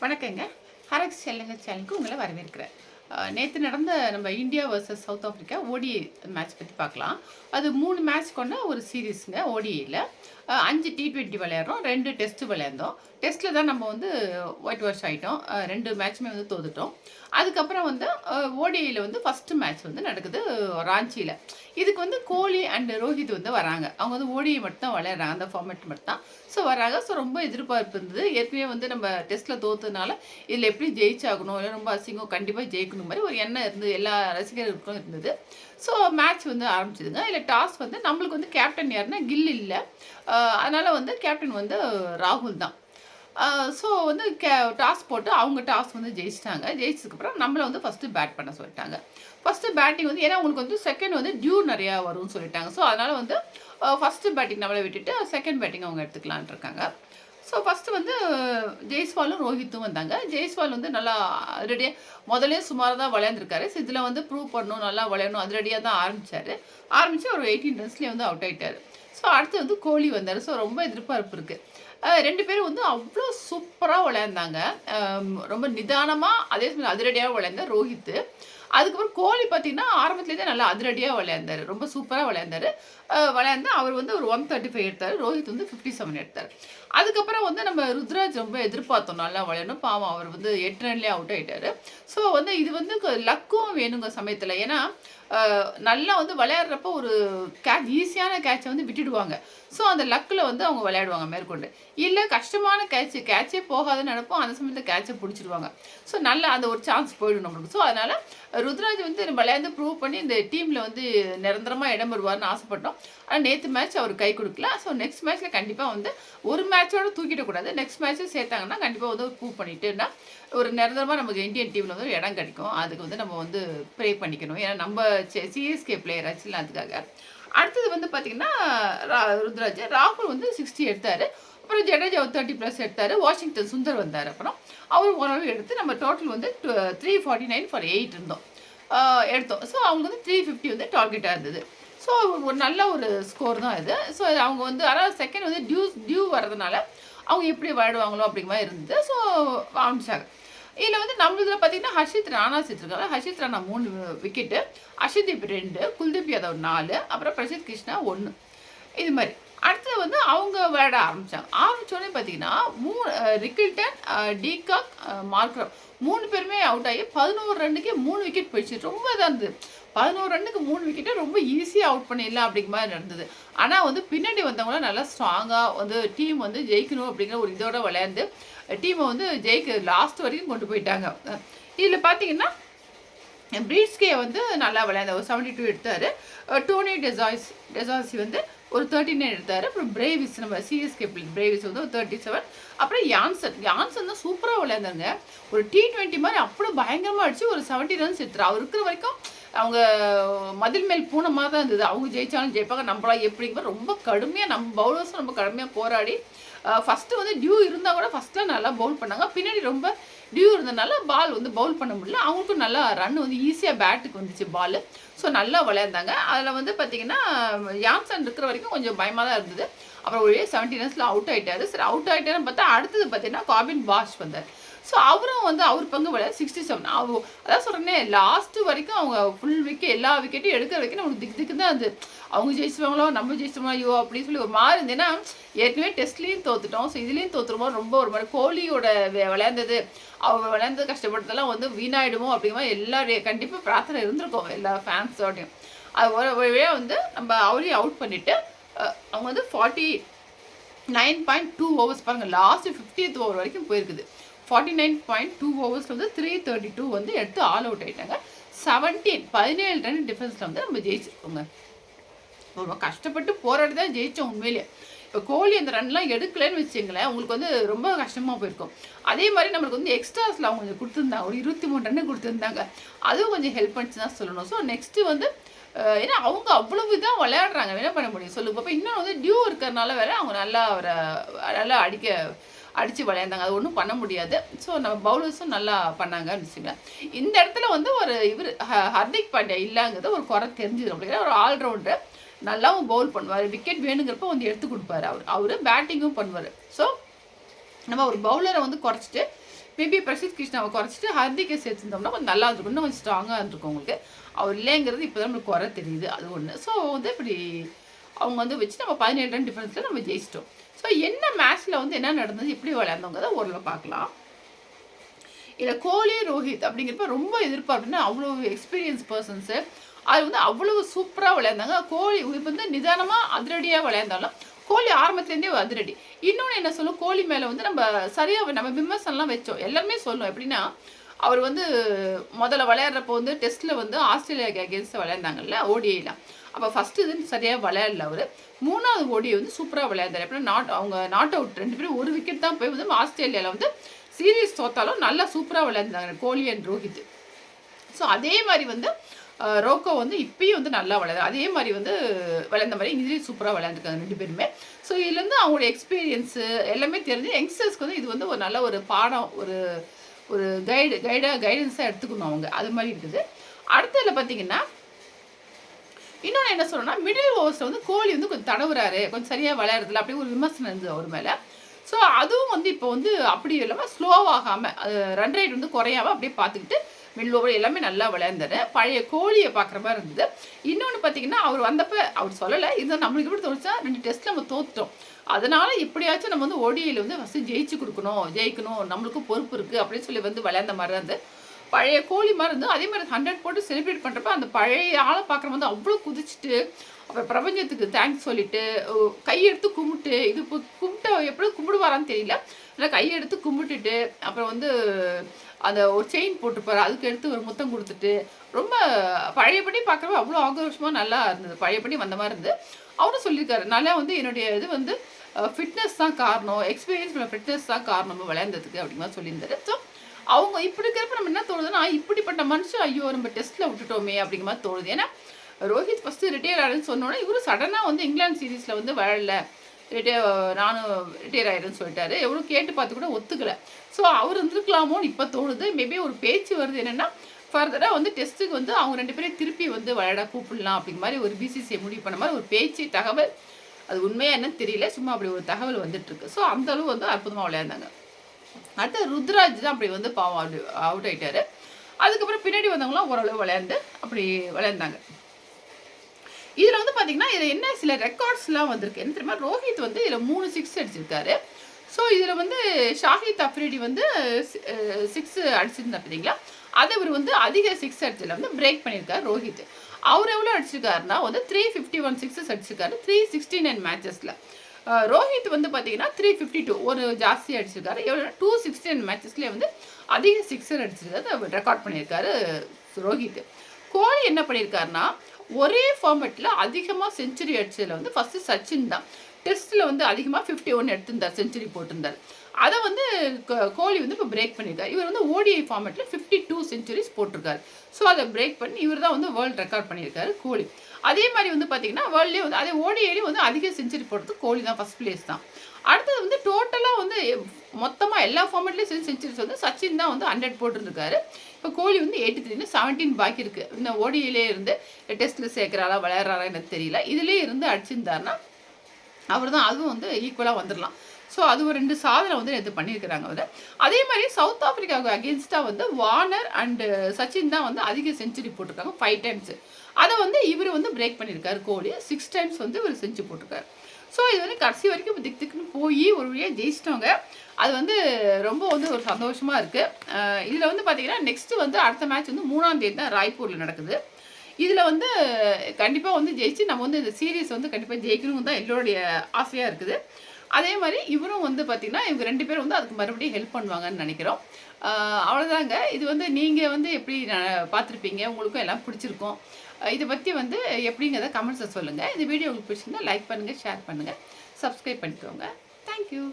வணக்கங்க. ஹரக்ஸ் செல்லுங்க சேனலுக்கு உங்களை வரவேற்கிறேன். நேற்று நடந்த நம்ம India versus south Africa ODI match பற்றி பார்க்கலாம். அது மூணு மேட்ச் கொண்ட ஒரு சீரீஸுங்க ஓடிஐயில் அஞ்சு டி ட்வெண்ட்டி விளையாடுறோம் ரெண்டு டெஸ்ட்டு விளையாண்டோம். டெஸ்ட்டில் தான் நம்ம வந்து ஒயிட் வாஷ் ஆகிட்டோம் ரெண்டு மேட்ச்சுமே வந்து தோத்துட்டோம். அதுக்கப்புறம் வந்து ஓடிஐயில் வந்து ஃபஸ்ட்டு மேட்ச் வந்து நடக்குது ராஞ்சியில் இதுக்கு வந்து கோலி அண்ட் ரோஹித் வந்து வராங்க. அவங்க வந்து ஓடிஐ மட்டும் தான் விளையாடுறாங்க அந்த ஃபார்மேட் மட்டும் தான் ஸோ வராங்க. ஸோ ரொம்ப எதிர்பார்ப்பு இருந்தது. ஏற்கனவே வந்து நம்ம டெஸ்ட்டில் தோத்ததுனால இதில் எப்படி ஜெயிச்சாகணும் இல்லை ரொம்ப அசிங்கம் கண்டிப்பாக ஜெயிக்கணும் மாதிரி ஒரு எண்ணம் இருந்தது எல்லா ரசிகர்களுக்கும் இருந்தது. ஸோ மேட்ச் வந்து ஆரம்பிச்சிதுங்க. இல்லை டாஸ் வந்து நம்மளுக்கு வந்து கேப்டன் யாருன்னா கில் இல்லை. அதனால் வந்து கேப்டன் வந்து ராகுல் தான். ஸோ வந்து கே டாஸ் போட்டு அவங்க டாஸ் வந்து ஜெயிச்சிட்டாங்க. ஜெயிச்சதுக்கப்புறம் நம்மளை வந்து ஃபஸ்ட்டு பேட் பண்ண சொல்லிட்டாங்க. ஃபஸ்ட்டு பேட்டிங் வந்து ஏன்னா உங்களுக்கு வந்து செகண்ட் வந்து டியூ நிறையா வரும்னு சொல்லிட்டாங்க. ஸோ அதனால் வந்து ஃபஸ்ட்டு பேட்டிங் நம்மளை விட்டுட்டு செகண்ட் பேட்டிங் அவங்க எடுத்துக்கலான் இருக்காங்க. ஸோ ஃபஸ்ட்டு வந்து ஜெய்ஸ்வாலும் ரோஹித்தும் வந்தாங்க. ஜெய்ஸ்வால் வந்து நல்லா ரெடியாக முதலே சுமாராக தான் விளையாண்டுருக்காரு. ஸோ இதில் வந்து ப்ரூவ் பண்ணணும் நல்லா விளையாடணும். அது ரெடியாக தான் ஆரம்பித்தார் ஆரம்பித்து ஒரு எயிட்டீன் ரன்ஸ்லேயே வந்து அவுட் ஆகிட்டார் ஸோ அடுத்து வந்து கோலி வந்தார். ஸோ ரொம்ப எதிர்பார்ப்பு இருக்குது ரெண்டு பேரும் வந்து அவ்வளோ சூப்பராக விளையாண்டாங்க. ரொம்ப நிதானமாக அதே சமயம் அதிரடியாக விளையாண்டார் ரோஹித்து. அதுக்கப்புறம் கோலி பார்த்தீங்கன்னா ஆரம்பத்துலேருந்தே நல்லா அதிரடியாக விளையாண்டார். ரொம்ப சூப்பராக விளையாண்டார். விளையாண்டு அவர் வந்து ஒரு ஒன் தேர்ட்டி ஃபைவ் எடுத்தார். ரோஹித் வந்து ஃபிஃப்டி செவன் எடுத்தார். அதுக்கப்புறம் வந்து நம்ம ருத்ராஜ் ரொம்ப எதிர்பார்த்தோம் நல்லா விளையாடணும். பாவம் அவர் வந்து எட்டு ரன்லேயே அவுட் ஆகிட்டாரு ஸோ வந்து இது வந்து லக்கும் வேணுங்க சமயத்தில். ஏன்னா நல்லா வந்து விளையாடுறப்ப ஒரு கேட்ச் ஈஸியான கேட்சை வந்து விட்டுடுவாங்க. ஸோ அந்த லக்கில் வந்து அவங்க விளையாடுவாங்க மேற்கொண்டு. இல்லை கஷ்டமான கேட்ச் கேட்சே போகாதுன்னு நினைப்போம். அந்த சமயத்தில் கேட்சை பிடிச்சிடுவாங்க. ஸோ நல்லா அந்த ஒரு சான்ஸ் போயிடும் நம்மளுக்கு ஸோ அதனால் ருத்ராஜ் வந்து விளையாண்டு ப்ரூவ் பண்ணி இந்த டீமில் வந்து நிரந்தரமாக இடம் வருவார்னு ஆசைப்பட்டோம். ஆனால் நேற்று மேட்ச் அவர் கை கொடுக்கல. ஸோ நெக்ஸ்ட் மேட்ச்சில் கண்டிப்பாக வந்து ஒரு மேட்ச் மேட்சோட தூக்கிடக்கூடாது நெக்ஸ்ட் மேட்ச்சும் சேர்த்தாங்கன்னா கண்டிப்பாக வந்து ப்ரூவ் பண்ணிட்டுன்னா ஒரு நிரந்தரமாக நமக்கு இந்தியன் டீமில் வந்து ஒரு இடம் கிடைக்கும். அதுக்கு வந்து நம்ம வந்து ப்ரே பண்ணிக்கணும். ஏன்னா நம்ம சிஎஸ்கே பிளேயர் ஆச்சுலாம் அதுக்காக அடுத்தது வந்து பார்த்தீங்கன்னா ருத்ராஜ். ராகுல் வந்து சிக்ஸ்டி எடுத்தார். அப்புறம் ஜடேஜா தேர்ட்டி ப்ளஸ் எடுத்தார். வாஷிங்டன் சுந்தர் வந்தார். அப்புறம் அவர் ஓரளவு எடுத்து நம்ம டோட்டல் வந்து three forty nine for eight இருந்தோம். எடுத்தோம். ஸோ அவங்க வந்து த்ரீ ஃபிஃப்டி வந்து டார்கெட்டாக இருந்தது. ஸோ ஒரு நல்ல ஒரு ஸ்கோர் தான் இது. ஸோ அவங்க வந்து அதாவது செகண்ட் வந்து டியூ டியூ வரதுனால அவங்க எப்படி விளையாடுவாங்களோ அப்படிங்கிற மாதிரி இருந்தது. ஸோ ஆரம்பிச்சாங்க இதில் வந்து நம்மளதில் பார்த்தீங்கன்னா ஹர்ஷித் ராணா சேர்த்துருக்காங்க. ஹர்ஷித் ராணா மூணு விக்கெட்டு அஷதீப் ரெண்டு குல்தீப் யாதவ் நாலு அப்புறம் பிரசித் கிருஷ்ணா ஒன்று இது மாதிரி. அடுத்தது வந்து அவங்க விளையாட ஆரம்பித்தாங்க ஆரம்பித்தோடனே பார்த்தீங்கன்னா மூணு ரிக்கில்டன் டீகாக் மார்க்ரம் மூணு பேருமே அவுட் ஆகி பதினோரு ரன்னுக்கே மூணு விக்கெட் போயிடுச்சு. ரொம்ப இதாக இருந்தது. பதினோரு ரன்னுக்கு மூணு விக்கெட்டை ரொம்ப ஈஸியாக அவுட் பண்ணிடலாம் அப்படிங்கிற மாதிரி நடந்தது. ஆனால் வந்து பின்னாடி வந்தவங்களாம் நல்லா ஸ்ட்ராங்காக வந்து டீம் வந்து ஜெயிக்கணும் அப்படிங்கிற ஒரு இதோட விளையாண்டு டீமை வந்து ஜெயிக்க லாஸ்ட் வரைக்கும் கொண்டு போயிட்டாங்க. இதில் பார்த்தீங்கன்னா பிரீட்ஸ்கே வந்து நல்லா விளையாண்டார் ஒரு செவன்டி டூ எடுத்தார் Tony de Zorzi de Zorzi வந்து ஒரு தேர்ட்டி நைன் எடுத்தார். அப்புறம் பிரேவிஸ் நம்ம சிஎஸ்கே பிரேவிஸ் வந்து ஒரு தேர்ட்டி செவன் அப்புறம் யான்சன் யான்சன் தான் சூப்பராக விளையாந்தாங்க ஒரு டி ட்வெண்ட்டி மாதிரி அப்படி பயங்கரமாக அடிச்சு ஒரு செவன்ட்டி ரன்ஸ் எடுத்துரு. அவர் இருக்கிற வரைக்கும் அவங்க மதில் மேல் பூனமாக தான் இருந்தது. அவங்க ஜெயிச்சாலும் ஜெயிப்பாங்க. நம்மளாம் எப்படிங்கிற ரொம்ப கடுமையாக நம்ம பவுலர்ஸும் ரொம்ப கடுமையாக போராடி ஃபஸ்ட்டு வந்து டியூ இருந்தால் கூட ஃபஸ்ட்டில் நல்லா பவுல் பண்ணாங்க. பின்னாடி ரொம்ப டியூ இருந்ததுனால பால் வந்து பவுல் பண்ண முடியல. அவங்களுக்கும் நல்லா ரன் வந்து ஈஸியாக பேட்டுக்கு வந்துச்சு பால் ஸோ நல்லா விளையாண்டாங்க. அதில் வந்து பார்த்தீங்கன்னா யாம்சன் இருக்கிற வரைக்கும் கொஞ்சம் பயமாக தான் இருந்தது. அப்புறம் ஒரே செவன்டீன் ரன்ஸில் அவுட் ஆகிட்டாரு சரி அவுட் ஆகிட்டாருன்னு பார்த்தா அடுத்தது பார்த்தீங்கன்னா காபின் பாஷ் வந்தார். ஸோ அவரும் வந்து அவர் பங்கு விட சிக்ஸ்டி செவன் ஆகும் அதான் சொல்கிறேனே லாஸ்ட்டு வரைக்கும் அவங்க ஃபுல் விக்கெட் எல்லா விக்கெட்டையும் எடுக்கிற வரைக்கும் நம்மளுக்கு திக்கு திக்கு தான் அது அவங்க ஜெயிச்சுவாங்களோ நம்ம ஜெயிச்சிட்டோமோ ஐயோ அப்படின்னு சொல்லி ஒரு மாதிரி இருந்தேன்னா ஏற்கனவே டெஸ்ட்லேயும் தோத்துட்டோம். ஸோ இதுலேயும் தோத்துருமோ ரொம்ப ஒரு மாதிரி கோலியோட விளையாண்டது. அவங்க விளையாண்டது கஷ்டப்பட்டதெல்லாம் வந்து வீணாயிடுமோ அப்படிங்கிற எல்லாரையும் கண்டிப்பாக பிரார்த்தனை இருந்திருக்கோம். எல்லா ஃபேன்ஸோடையும் அது ஒரு வழியாக வந்து நம்ம அவரையும் அவுட் பண்ணிவிட்டு அவங்க வந்து forty nine point two overs பாருங்கள் லாஸ்ட்டு ஃபிஃப்டியத் ஓவர் வரைக்கும் போயிருக்குது. ஃபார்ட்டி நைன் பாயிண்ட் டூ ஓவர்ஸில் வந்து த்ரீ தேர்ட்டி டூ வந்து எடுத்து ஆல் அவுட் ஆகிட்டாங்க செவன்டீன் பதினேழு ரன் டிஃபென்ஸில் வந்து நம்ம ஜெயிச்சிருக்கோங்க. ரொம்ப கஷ்டப்பட்டு போராடி தான் ஜெயித்தோம் உண்மையிலே. இப்போ கோலி அந்த ரன்லாம் எடுக்கலைன்னு வச்சுங்களேன் உங்களுக்கு வந்து ரொம்ப கஷ்டமாக போயிருக்கும். அதே மாதிரி நம்மளுக்கு வந்து எக்ஸ்ட்ராஸில் அவங்க கொஞ்சம் கொடுத்துருந்தாங்க ஒரு இருபத்தி மூணு ரன்னு கொடுத்துருந்தாங்க. அதுவும் கொஞ்சம் ஹெல்ப் பண்ணிச்சு தான் சொல்லணும். ஸோ நெக்ஸ்ட்டு வந்து ஏன்னா அவங்க அவ்வளவு இதாக விளையாடுறாங்க. என்ன பண்ண முடியும்? சொல்லுங்க. அப்போ இன்னும் வந்து டியூ இருக்கிறனால வேற அவங்க நல்லா அவரை நல்லா அடிக்க அடித்து விளையாண்டாங்க. அது ஒன்றும் பண்ண முடியாது. ஸோ நம்ம பவுலர்ஸும் நல்லா பண்ணாங்கன்னு வச்சுக்கோங்க இந்த இடத்துல வந்து ஒரு இவர் ஹர்திக் பாண்டியா இல்லைங்கிறது ஒரு குறை தெரிஞ்சிடும் அப்படிங்கிற ஒரு ஆல்ரவுண்டர் நல்லாவும் பவுல் பண்ணுவார். விக்கெட் வேணுங்கிறப்ப வந்து எடுத்து கொடுப்பாரு அவர். அவர் பேட்டிங்கும் பண்ணுவார். ஸோ நம்ம ஒரு பவுலரை வந்து குறைச்சிட்டு மேபி பிரசித் கிருஷ்ணாவை குறைச்சிட்டு ஹர்திக்கை சேர்த்துருந்தோம்னா கொஞ்சம் நல்லா இருக்கும் இன்னும் கொஞ்சம் ஸ்ட்ராங்காக இருந்திருக்கும் உங்களுக்கு அவர் இல்லைங்கிறது இப்போ தான் நம்மளுக்கு குறை தெரியுது. அது ஒன்று ஸோ வந்து இப்படி அவங்க வந்து வச்சு நம்ம பதினேழு ரன் டிஃபரன்ஸில் நம்ம ஜெயிச்சிட்டோம். ஸோ என்ன மேட்ச்சில் வந்து என்ன நடந்தது எப்படி விளையாண்டவங்க ஓரளவு பார்க்கலாம். இதில் கோலி ரோஹித் அப்படிங்கிறப்ப ரொம்ப எதிர்பார்ப்புன்னா அவ்வளோ எக்ஸ்பீரியன்ஸ் பர்சன்ஸு அது வந்து அவ்வளவு சூப்பராக விளையாண்டாங்க. கோலி இப்போ வந்து நிதானமாக அதிரடியாக விளையாண்டாலும் கோலி ஆரம்பத்துலேருந்தே அதிரடி. இன்னொன்று என்ன சொல்லும்? கோலி மேலே வந்து நம்ம சரியாக நம்ம விமர்சனம்லாம் வச்சோம். எல்லாருமே சொல்லும். எப்படின்னா அவர் வந்து முதல்ல விளையாடுறப்போ வந்து டெஸ்ட்டில் வந்து ஆஸ்திரேலியாவுக்கு அகேன்ஸ்ட் விளையாண்டாங்கல்ல ஓடிஐலாம் அப்போ ஃபஸ்ட்டு இது சரியாக விளையாடல அவர். மூணாவது ஓடியை வந்து சூப்பராக விளையாண்டார். எப்படின்னா நாட் அவங்க நாட் அவுட் ரெண்டு பேரும் ஒரு விக்கெட் தான் போய் வந்து ஆஸ்திரேலியாவில் வந்து சீரியஸ் தோத்தாலும் நல்லா சூப்பராக விளையாண்டாங்க கோலி அண்ட் ரோஹித். ஸோ அதே மாதிரி வந்து ரோக்கோ வந்து இப்பயும் வந்து நல்லா விளையாது அதே மாதிரி வந்து விளையாண்ட மாதிரி இதுலேயும் சூப்பராக விளையாண்டுருக்காங்க ரெண்டு பேருமே. ஸோ இதுலேருந்து அவங்களோட எக்ஸ்பீரியன்ஸு எல்லாமே தெரிஞ்சு யங்ஸ்டர்ஸ்க்கு வந்து இது வந்து ஒரு நல்ல ஒரு பாடம் ஒரு ஒரு கைடு கைடாக கைடன்ஸாக எடுத்துக்கணும் அவங்க. அது மாதிரி இருக்குது. அடுத்ததில் பார்த்தீங்கன்னா இன்னொன்று என்ன சொல்லணும்னா மிடில் ஓவர்ஸில் வந்து கோலி வந்து கொஞ்சம் தடவுறாரு. கொஞ்சம் சரியாக விளையாடுறதுல அப்படி ஒரு விமர்சனம் இருந்தது அவர் மேலே. ஸோ அதுவும் வந்து இப்போ வந்து அப்படி இல்லாமல் ஸ்லோவாகாமல் ரன் ரேட் வந்து குறையாமல் அப்படியே பார்த்துக்கிட்டு மிடில் ஓவர் எல்லாமே நல்லா விளையாண்டாரு. பழைய கோழியை பார்க்குற மாதிரி இருந்தது. இன்னொன்று பார்த்தீங்கன்னா அவர் வந்தப்போ அவர் சொல்லலை இதை நம்மளுக்கு எப்படி தோணுச்சா? ரெண்டு டெஸ்ட் நம்ம தோத்துட்டோம். அதனால எப்படியாச்சும் நம்ம வந்து ஓடியில் வந்து ஃபஸ்ட்டு ஜெயிச்சு கொடுக்கணும் ஜெயிக்கணும். நம்மளுக்கும் பொறுப்பு இருக்குது அப்படின்னு சொல்லி வந்து விளையாண்ட மாதிரி இருந்து பழைய கோழி மாதிரி இருந்து அதே மாதிரி ஹண்ட்ரட் போட்டு செலிப்ரேட் பண்ணுறப்ப அந்த பழைய ஆளை பார்க்குற வந்து அவ்வளோ குதிச்சுட்டு அப்புறம் பிரபஞ்சத்துக்கு தேங்க்ஸ் சொல்லிட்டு கையெடுத்து கும்பிட்டு இது இப்போ கும்பிட்ட எப்படி கும்பிடுவாரான்னு தெரியல. இல்லை கையெடுத்து கும்பிட்டுட்டு அப்புறம் வந்து அந்த ஒரு செயின் போட்டுப்பாரு. அதுக்கு எடுத்து ஒரு முத்தம் கொடுத்துட்டு ரொம்ப பழையபடி பார்க்குறப்ப அவ்வளோ ஆக்ரோஷமாக நல்லா இருந்தது. பழையபடி வந்த மாதிரி இருந்து அவரும் சொல்லியிருக்காரு நல்லா வந்து என்னுடைய இது வந்து ஃபிட்னஸ் தான் காரணம். எக்ஸ்பீரியன்ஸ் ஃபிட்னஸ் தான் காரணம். விளையாண்டதுக்கு அப்படிங்கிற சொல்லியிருந்தாரு. ஸோ அவங்க இப்படி இருக்கிறப்ப நம்ம என்ன தோணுதுன்னா இப்படிப்பட்ட மனுஷன் ஐயோ நம்ம டெஸ்ட்டில் விட்டுட்டோமே அப்படிங்கிற மாதிரி தோணுது. ஏன்னா ரோஹித் ஃபஸ்ட்டு ரிட்டையர் ஆகிறேன்னு சொன்னோன்னே இவரும் சடனாக வந்து இங்கிலாந்து சீரீஸில் வந்து வாழல ரிட்டையர் நானும் ரிட்டையர் ஆயிடுன்னு சொல்லிட்டாரு. எவ்வளோ கேட்டு பார்த்து கூட ஒத்துக்கலை. ஸோ அவர் இருந்திருக்கலாமோன்னு இப்போ தோணுது. மேபி ஒரு பேச்சு வருது என்னென்னா ஃபர்தராக வந்து டெஸ்ட்டுக்கு வந்து அவங்க ரெண்டு பேரும் திருப்பி வந்து விளையாட கூப்பிடலாம் அப்படிங்கிற மாதிரி ஒரு பிசிசிஐ முடிவு பண்ண மாதிரி ஒரு பேச்சு தகவல். அது உண்மையாக என்னன்னு தெரியல. சும்மா அப்படி ஒரு தகவல் வந்துட்டுருக்கு ஸோ அந்த அளவு வந்து அற்புதமாக விளையாண்டாங்க. அடுத்து ருத்ராஜ் தான் அப்படி வந்து பாவம் அவுட் அவுட் ஆகிட்டாரு அதுக்கப்புறம் பின்னாடி வந்தவங்களாம் ஓரளவு விளையாண்டு அப்படி விளையாண்டாங்க. இதில் வந்து பார்த்தீங்கன்னா இதில் என்ன சில ரெக்கார்ட்ஸ்லாம் வந்திருக்கு. என்ன தெரியுமா? ரோஹித் வந்து இதில் மூணு சிக்ஸ் அடிச்சிருக்காரு. ஸோ இதில் வந்து ஷாஹித் அஃப்ரிடி வந்து சிக்ஸ் அடிச்சிருந்தா பார்த்தீங்களா அதை இவர் வந்து அதிக சிக்ஸ் அடிச்சதில் வந்து பிரேக் பண்ணியிருக்காரு ரோஹித். அவர் எவ்வளோ அடிச்சிருக்காருன்னா வந்து த்ரீ ஃபிஃப்டி ஒன் சிக்ஸஸ் அடிச்சிருக்காரு. த்ரீ சிக்ஸ்டி நைன் மேட்சஸில் ரோஹித் வந்து பார்த்தீங்கன்னா த்ரீ ஃபிஃப்டி டூ ஒரு ஜாஸ்தி அடிச்சிருக்காரு. எவ்வளோ டூ சிக்ஸ்டி நைன் மேட்சஸ்லேயே வந்து அதிக சிக்ஸர் அடிச்சிருக்காரு. ரெக்கார்ட் பண்ணியிருக்காரு ரோஹித். கோலி என்ன பண்ணியிருக்காருன்னா ஒரே ஃபார்மெட்டில் அதிகமாக செஞ்சுரி அடிச்சதில் வந்து ஃபஸ்ட்டு சச்சின் தான். டெஸ்ட்டில் வந்து அதிகமாக ஃபிஃப்டி ஒன் எடுத்திருந்தார் செஞ்சுரி போட்டிருந்தார். அதை வந்து கோலி வந்து இப்போ பிரேக் பண்ணியிருக்காரு. இவர் வந்து ஓடிஐ ஃபார்மேட்டில் ஃபிஃப்டி டூ செஞ்சுரிஸ் போட்டிருக்காரு. ஸோ அதை பிரேக் பண்ணி இவர் தான் வந்து வேர்ல்டு ரெக்கார்ட் பண்ணியிருக்காரு கோலி அதே மாதிரி வந்து பார்த்தீங்கன்னா வேர்ல்ட்லேயே வந்து அதே ஓடிஐலேயும் வந்து அதிக செஞ்சுரி போடுறது கோலி தான் ஃபஸ்ட் பிளேஸ் தான். அடுத்தது வந்து டோட்டலாக வந்து மொத்தமாக எல்லா ஃபார்மேட்லேயும் செஞ்சுரிஸ் வந்து சச்சின் தான் வந்து ஹண்ட்ரட் போட்டிருந்துருக்காரு. இப்போ கோலி வந்து எயிட்டி த்ரீனு செவன்டீன் பாக்கி இருக்குது இந்த ஓடியிலே இருந்து டெஸ்ட்டில் சேர்க்குறாரா விளையாடுறாரா எனக்கு தெரியல. இதுலேயே இருந்து அடிச்சிருந்தாருன்னா அவர் தான் அதுவும் வந்து ஈக்குவலாக வந்துடலாம் ஸோ அது ஒரு ரெண்டு சாதனை வந்து இது பண்ணியிருக்கிறாங்க அவர். அதே மாதிரி சவுத் ஆஃப்ரிக்காவுக்கு அகேன்ஸ்டாக வந்து வார்னர் அண்டு சச்சின் தான் வந்து அதிக செஞ்சுரி போட்டிருக்காங்க ஃபைவ் டைம்ஸு அதை வந்து இவர் வந்து பிரேக் பண்ணியிருக்காரு கோலி. சிக்ஸ் டைம்ஸ் வந்து இவர் செஞ்சு போட்டிருக்காரு. ஸோ இது வந்து கடைசி வரைக்கும் திக் திக்குன்னு போய் ஒரு வழியாக ஜெயிச்சிட்டவங்க. அது வந்து ரொம்ப வந்து ஒரு சந்தோஷமாக இருக்குது இதில் வந்து பார்த்தீங்கன்னா நெக்ஸ்ட்டு வந்து அடுத்த மேட்ச் வந்து மூணாம் தேதி தான் ராய்ப்பூரில் நடக்குது. இதில் வந்து கண்டிப்பாக வந்து ஜெயிச்சு நம்ம வந்து இந்த சீரீஸ் வந்து கண்டிப்பாக ஜெயிக்கணும் தான் எல்லோருடைய ஆசையாக இருக்குது. அதே மாதிரி இவரும் வந்து பார்த்திங்கன்னா இவங்க ரெண்டு பேரும் வந்து அதுக்கு மறுபடியும் ஹெல்ப் பண்ணுவாங்கன்னு நினைக்கிறோம். அவ்வளோதாங்க இது வந்து நீங்கள் வந்து எப்படி பார்த்துருப்பீங்க? உங்களுக்கும் எல்லாம் பிடிச்சிருக்கும். இதை பற்றி வந்து எப்படிங்கிறத கமெண்ட்ஸை சொல்லுங்கள் இந்த வீடியோ உங்களுக்கு பிடிச்சிருந்தா லைக் பண்ணுங்கள் ஷேர் பண்ணுங்கள் சப்ஸ்கிரைப் பண்ணிக்கோங்க. தேங்க்யூ